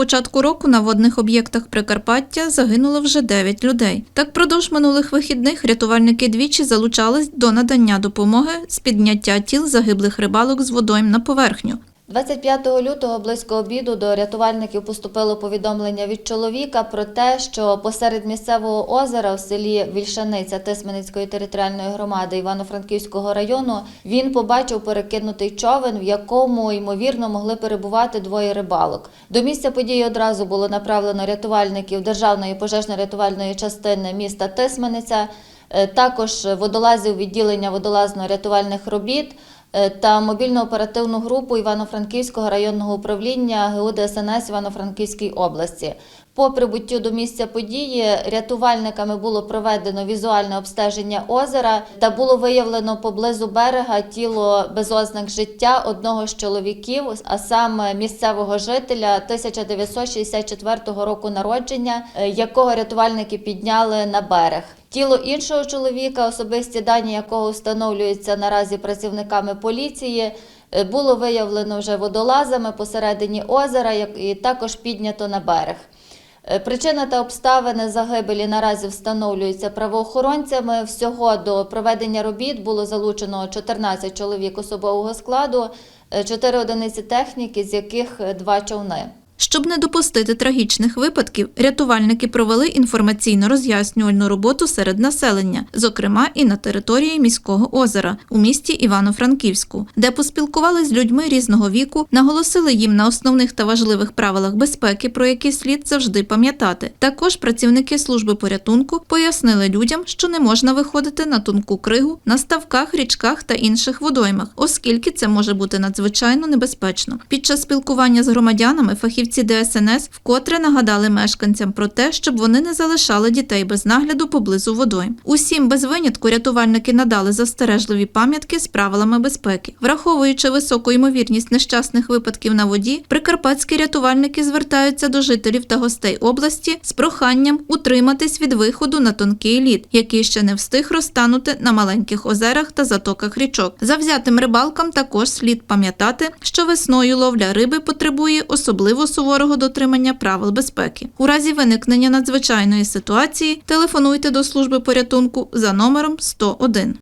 початку року на водних об'єктах Прикарпаття загинуло вже 9 людей. Так, продовж минулих вихідних рятувальники двічі залучались до надання допомоги з підняття тіл загиблих рибалок з водойм на поверхню. 25 лютого близько обіду до рятувальників поступило повідомлення від чоловіка про те, що посеред місцевого озера в селі Вільшаниця Тисменницької територіальної громади Івано-Франківського району він побачив перекинутий човен, в якому ймовірно могли перебувати двоє рибалок. До місця події одразу було направлено рятувальників Державної пожежно-рятувальної частини міста Тисменниця, е, також водолазів відділення водолазно-рятувальних робіт е, та мобільно-оперативну групу Івано-Франківського районного управління ГУДСНС Івано-Франківській області. По прибуттю до місця події рятувальниками було проведено візуальне обстеження озера та було виявлено поблизу берега тіло без ознак життя одного з чоловіків, а саме місцевого жителя 1964 року народження, е, якого рятувальники підняли на берег. Тіло іншого чоловіка, особисті дані якого встановлюються наразі працівниками поліції, е, було виявлено вже водолазами посередині озера, і також піднято на берег. Е, Причина та обставини загибелі наразі встановлюються правоохоронцями. Всього до проведення робіт було залучено 14 чоловік особового складу, 4 одиниці техніки, з яких 2 човни. Щоб не допустити трагічних випадків, рятувальники провели інформаційно-роз'яснювальну роботу серед населення, зокрема і на території міського озера у місті Івано-Франківську, де поспілкували з людьми різного віку, наголосили їм на основних та важливих правилах безпеки, про які слід завжди пам'ятати. Також працівники служби порятунку пояснили людям, що не можна виходити на тонку кригу на ставках, річках та інших водоймах, оскільки це може бути надзвичайно небезпечно. Під час спілкування з громадянами фахівці ДСНС вкотре нагадали мешканцям про те, щоб вони не залишали дітей без нагляду поблизу водойм. Усім без винятку рятувальники надали застережливі пам'ятки з правилами безпеки. Враховуючи високу ймовірність нещасних випадків на воді, прикарпатські рятувальники звертаються до жителів та гостей області з проханням утриматись від виходу на тонкий лід, який ще не встиг розтанути на маленьких озерах та затоках річок. Завзятим рибалкам також слід пам'ятати, що весною ловля риби потребує особливо суворого дотримання правил безпеки. У разі виникнення надзвичайної ситуації телефонуйте до служби порятунку за номером 101.